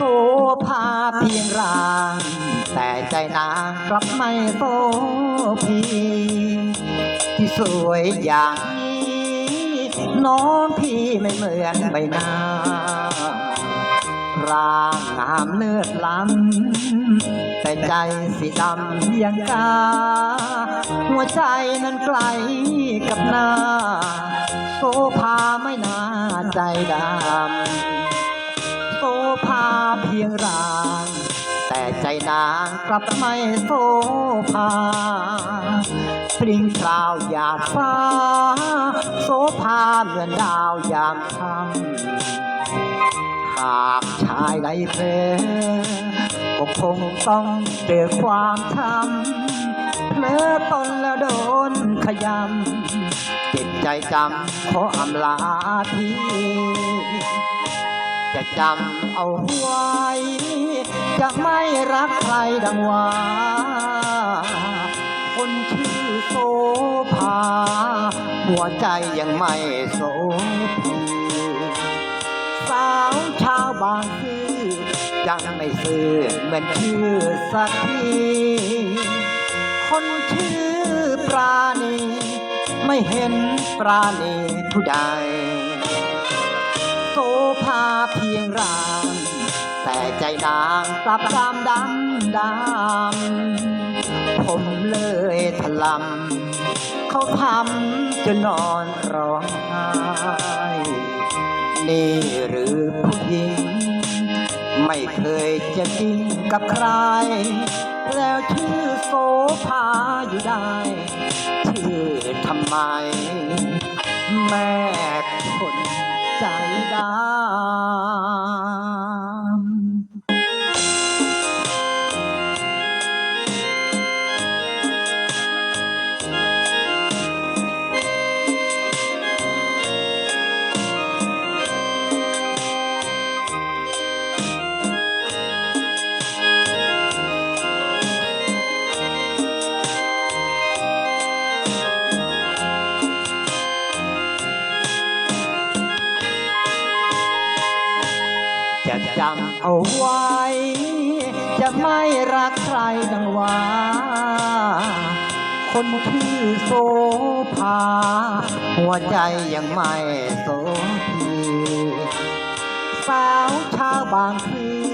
โซภาเพียงร่าง แต่ใจนางกลับไม่โซพีที่สวยอย่างนี้น้องพี่ไม่เหมือนใบหน้าร่างงามเลือดล้ำแต่ใจสีดำยังกา หัวใจนั้นไกลกับหน้าโซภาไม่น่าใจดำ ยงรางแต่ใจนางกลับไม่โซภาปริ้งคราวหยาดฟ้าโซภาเหมือนดาวยามค่ำหากชายใดเพลก็คงต้องเจอความช้ำเพลอตนแล้วโดนขยำเจิตใจจำขออำลาที จะจำเอาไว้ จะไม่รักใครดังว่า คนชื่อโสภา หัวใจยังไม่โสพีสาวชาวบางซื่อยังไม่ซื่อเหมือนชื่อสักทีคนชื่อปราณี ไม่เห็นปราณีผู้ใด เพียงร่าง แต่ใจนางกลับดำดำดำผมเลยถลำเขาทำจนนอนร้องไห้นี่หรือผู้หญิง ไม่เคยจะจริงกับใคร แล้วชื่อโซภาอยู่ได้ ชื่อทำไม แม่ จะจำเอาไว้ จะไม่รักใครดังว่า คนชื่อโซภาหัวใจยังไม่โสพีสาวชาวบางซื่อ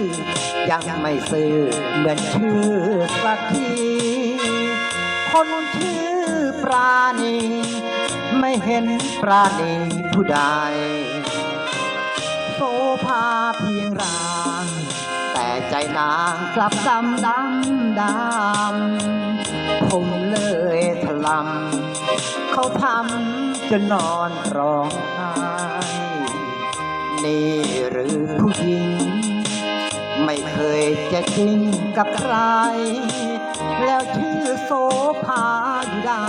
ยังไม่ซื่อเหมือนชื่อสักทีคนชื่อปราณีไม่เห็นปราณีผู้ใดโซภาพีาง แต่ใจนางกลับดำดำดำผมเลยถลำเขาทำจนนอนร้องไห้นี่หรือผู้หญิง ไม่เคยจะจริงกับใคร แล้วชื่อโซภาอยู่ได้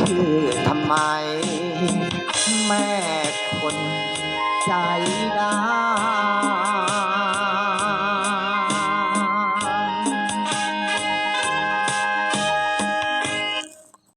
ชื่อทำไม แม่คนใจดำ